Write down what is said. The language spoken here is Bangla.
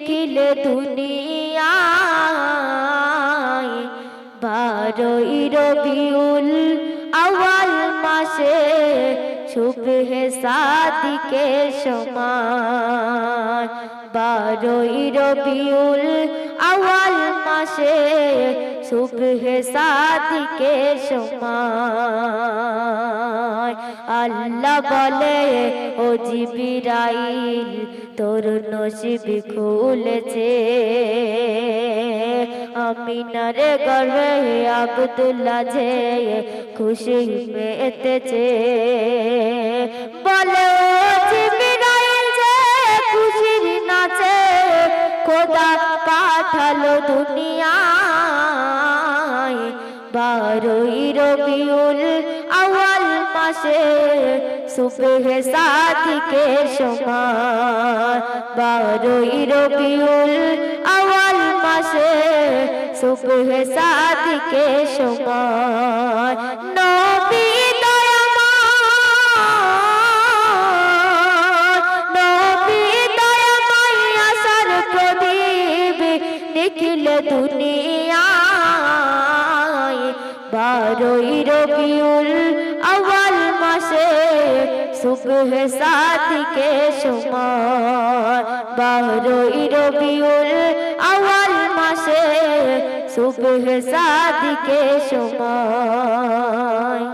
নিখিল দুনিয়ায়। বারোই রবিউল আওয়াল মাসে শুভে সাদিকে সমান বারোই রবিউল আওয়াল মাসে শুভে সাদিকে সমান আল্লাহ বলে, ও জিবিরাইল, তোর নসিব খুলেছে। আমিনার গর্বে আবদুল্লাহ যে খুশি পেতেছে বলে, ও জিবিরাইল যে খুশির নাচে, খোদা পাঠালো দুনিয়ায় বারোই রবিউল আওয়াল মাসে সুবহে সাদিকে সমান বারোই রবিউল আওয়াল মাসে সুবহে সাদিকে সমান নবী নিখিল দুনিয়ায় বারোই রবিউল সুবহ সাদিকে সময় বাহরই রবিউল আওয়াল মাসে সুবহ সাদিকে সময়